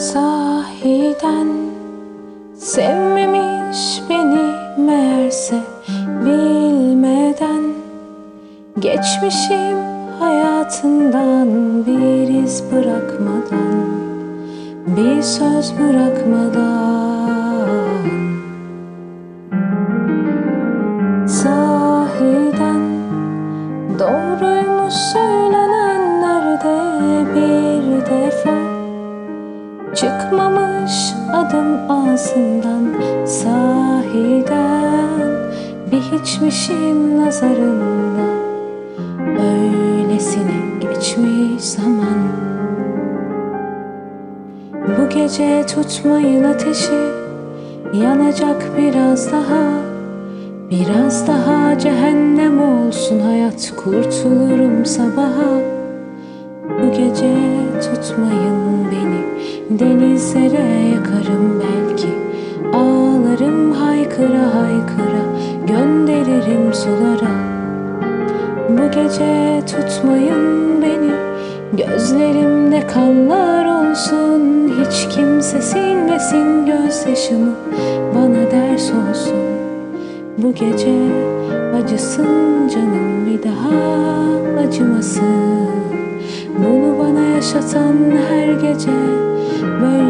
Sahiden sevmemiş beni meğerse bilmeden. Geçmişim hayatından bir iz bırakmadan Bir söz bırakmadan. Sahiden Çıkmamış adım ağzından sahiden Bir hiçmişim nazarında. Öylesine geçmiş zaman. Bu gece tutmayın ateşi Yanacak biraz daha. Biraz daha cehennem olsun hayat kurtulurum sabaha. Bu gece tutmayın denizlere yakarım belki. Ağlarım haykıra haykıra gönderirim sulara. Bu gece tutmayın beni Gözlerimde kanlar olsun. Hiç kimse silmesin gözyaşımı Bana ders olsun. Bu gece acısın canım bir daha acımasın. Bunu bana yaşatan her gece böyle